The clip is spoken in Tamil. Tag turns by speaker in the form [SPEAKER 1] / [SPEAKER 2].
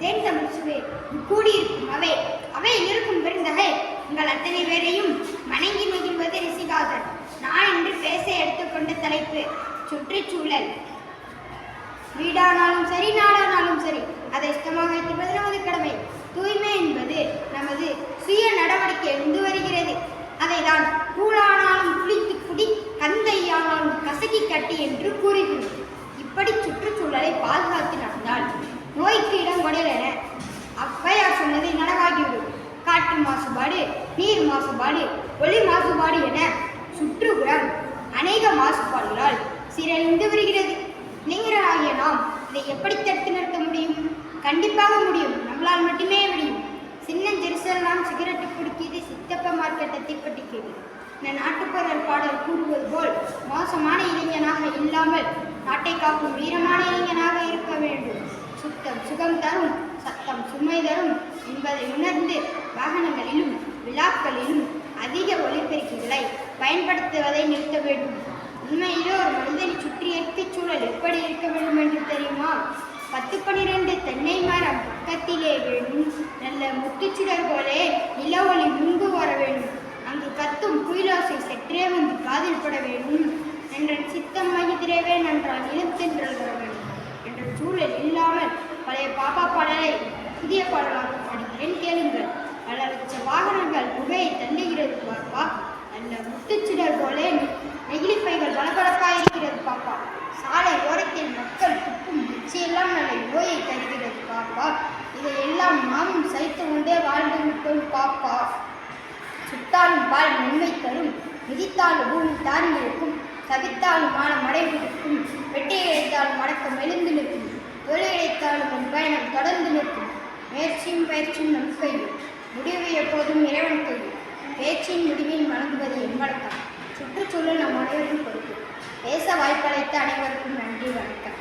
[SPEAKER 1] செந்தமிழ் மொழி சுவே கூடியிருக்கும் அவை. அவையில் இருக்கும் பெருந்தகை உங்கள் அத்தனை பேரையும் வணங்கி மகிழ்வது ரிசிகாதன் நான் இன்று பேச எடுத்துக்கொண்ட தலைப்பு. சுற்றுச்சூழல். வீடானாலும் சரி நாடானாலும் சரி அதை இஷ்டமாக வைத்திருப்பது நமது கடமை. தூய்மை என்பது நமது சுய நடவடிக்கை இருந்து வருகிறது. அதை தான் கூழானாலும் குளித்து குடி கந்தையானாலும் கசக்கி கட்டி என்று கூறுகிறோம். இப்படி சுற்றுச்சூழலை பாதுகாத்து நீர் மாசுபாடு ஒளி மாசுபாடு என சுற்றுப்புறம் அநேக மாசுபாடுகளால் சீரழிந்து வருகிறது. இளைஞராகிய நாம் இதை எப்படி தடுத்து நிறுத்த முடியும்? கண்டிப்பாக முடியும். நம்மளால் மட்டுமே முடியும். சின்னஞ்சிறுசெல்லாம் சிகரெட்டு குடுக்கியது சித்தப்ப மார்க்கெட்டை தீப்பட்டிக்கிறது இந்த நாட்டுப்புற பாடல் கூறுவது போல் மோசமான இளைஞனாக இல்லாமல் நாட்டை காக்கும் வீரமான இளைஞனாக இருக்க வேண்டும். சுத்தம் சுகம் தரும் சத்தம் சுமை தரும் என்பதை உணர் விழாக்களிலும் அதிக ஒலிபெருக்கிகளை பயன்படுத்துவதை நிறுத்த வேண்டும். உண்மையிலே ஒரு மனிதனை சுற்றி இயற்கைச் சூழல் எப்படி இருக்க வேண்டும் என்று தெரியுமா? பத்து பன்னிரண்டு தென்னை மரம் பக்கத்திலே வேண்டும் நல்ல முத்துச்சுடர் போலே நில ஒளி முன்பு வர வேண்டும். அங்கு கத்தும் குயிலோசை சற்றே வந்து காதில் பட வேண்டும். என்ற சித்தம் மகிதிரவே நன்றால் நிலத்தென்றல் வர வேண்டும் என்ற சூழல் இல்லாமல் பழைய பாப்பா பாடலை புதிய பாடலாக பாடுகிறேன் கேளுங்கள். பல லட்ச புகையை தள்ளுகிறது பாப்பா. நல்ல முத்துச்சிடல் போலே நெகிழிப்பைகள் பளபளப்பாக இருக்கிறது பாப்பா. சாலை ஓரத்தில் மக்கள் துப்பும் எல்லாம் நல்ல நோயை தருகிறது பாப்பா. இதையெல்லாம் நாமும் சைத்து கொண்டே வாழ்ந்து விட்டோம் பாப்பா. சுட்டாலும் பால் நன்மை தரும் மிதித்தாலும் பூமி தாங்கி இருக்கும் தவித்தாலும் மான அடைந்திருக்கும் வெட்டி இழைத்தாலும் மடக்கம் எழுந்து நிற்கும் தொழில் இழைத்தாலும் பயணம் தொடர்ந்து நிற்கும். முயற்சியும் பயிற்சியும் நம் கையில். முடிவு எப்போதும் இறைவன் பேச்சின் முடிவில் வழங்குவது என்வழக்கம் சுற்றுச்சூழல் நம் அனைவரும் பொறுப்பு. பேச வாய்ப்பளித்த அனைவருக்கும் நன்றி வணக்கம்.